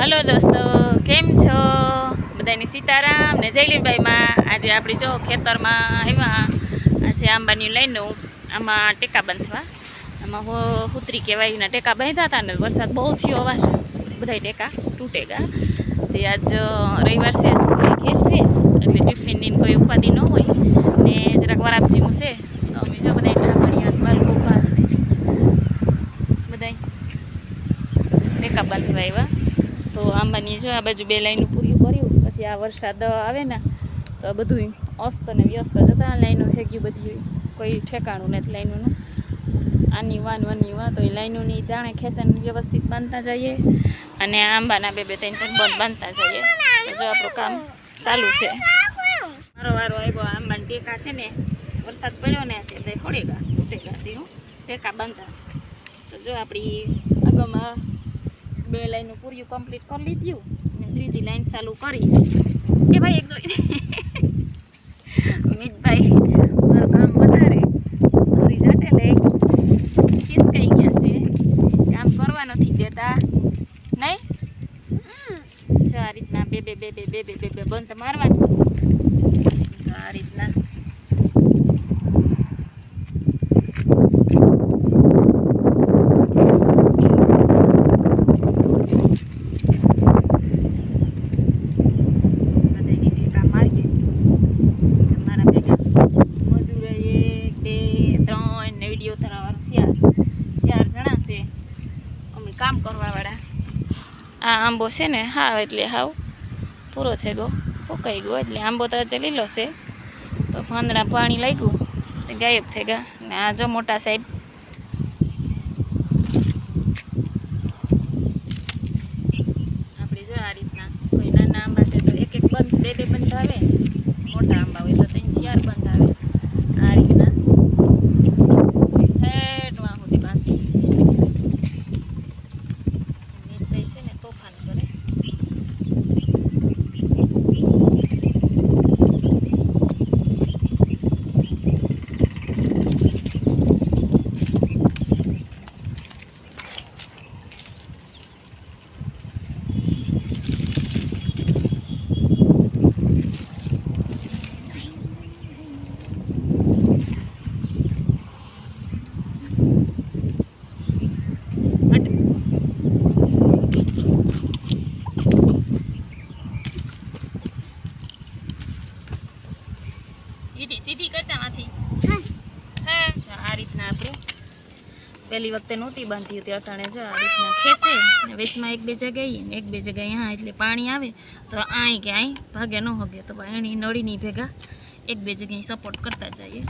Hello દોસ્તો, કેમ છો? બધાની સીતારામ ને જયલીનભાઈમાં. આજે આપણી જો ખેતરમાં આવ્યા. છે આંબાની લાઈનો આમાં ટેકા બાંધવા. આમાં હું કહેવાય, એના ટેકા બાંધ્યા હતા ને વરસાદ બહુ થયો અવાજ બધા ટેકા તૂટેગા તે આજ રવિવાર છે સ્કૂલે ઘેર છે. એટલે ટિફિનની કોઈ ઉપાધિ ન હોય. ને જરાક વરાપજીનું છે. તો અમે જો બધા ટાબરિયા બાલ ગોપાલ ને બધા ટેકા બાંધવા આવ્યા. આંબાની જો આ બાજુ બે લાઈનો પૂર્યું કર્યું પછી આ વરસાદ આવે ને, તો બધું અસ્ત ને વ્યસ્ત જતા લાઈનો ફેંક્યું બધી કોઈ ઠેકાણું નથી લાઈનોનું. આની વાન વાની વા, તો એ લાઈનોની જાણે ખેંચે વ્યવસ્થિત બાંધતા જઈએ અને આંબાના બે બે, ત્રણ ત્રણ બંધ બાંધતા જઈએ. જો આપણું કામ ચાલુ છે. મારો વારો આવ્યો આંબાના ટેકા છે ને, વરસાદ પડ્યો ને, એટલે ખોડેગા ટેકા બાંધતા તો જો આપણી આગળમાં બે લાઈનનું પૂર્યું કમ્પ્લીટ કરી લીધ્યું અને ત્રીજી લાઈન ચાલુ કરી. એ ભાઈ એક અમિતભાઈ મારું કામ વધારે. પૂરી જટે લઈ ગયા છે. કામ કરવા નથી દેતા. નહીં? જો આ રીતના બે બે બે બે બે બે બે બંધ મારવાનું. આ રીતના. કામ કરવાવાળા. આ આંબો છે ને હાવ એટલે હાવ પૂરો થઈ ગયો, પોકાઈ ગયો, એટલે આંબો તો હજી લીલો છે. તો પાંદડા પાણી લાગ્યું, તે ગાયબ થઈ ગયા. ને આ જો મોટા સાહેબ. આપણે જો આ રીતના કોઈ નાના આંબા છે તો એક એક બંધ, બે બે બંધ આવે મોટા આંબા હોય તો ત્રણ, ચાર બંધ આવે આ રીતના ઠેઠ વાં સુધી બાંધી નીરભાઈ છે ને તોફાન કરે હટ સીધી સીધી કરતા માંથી હે. આ રીતના આપણે? પહેલી વખતે નહોતી બાંધી હતી અટાણે જો આ રીતના ખેંચે વેચમાં એક બે જગ્યાએ ને એક બે જગ્યાએ હા એટલે પાણી આવે તો આય કે આય ભાગે ન હગે તો એની નળીની ભેગા એક બે જગ્યાએ સપોર્ટ કરતા જઈએ.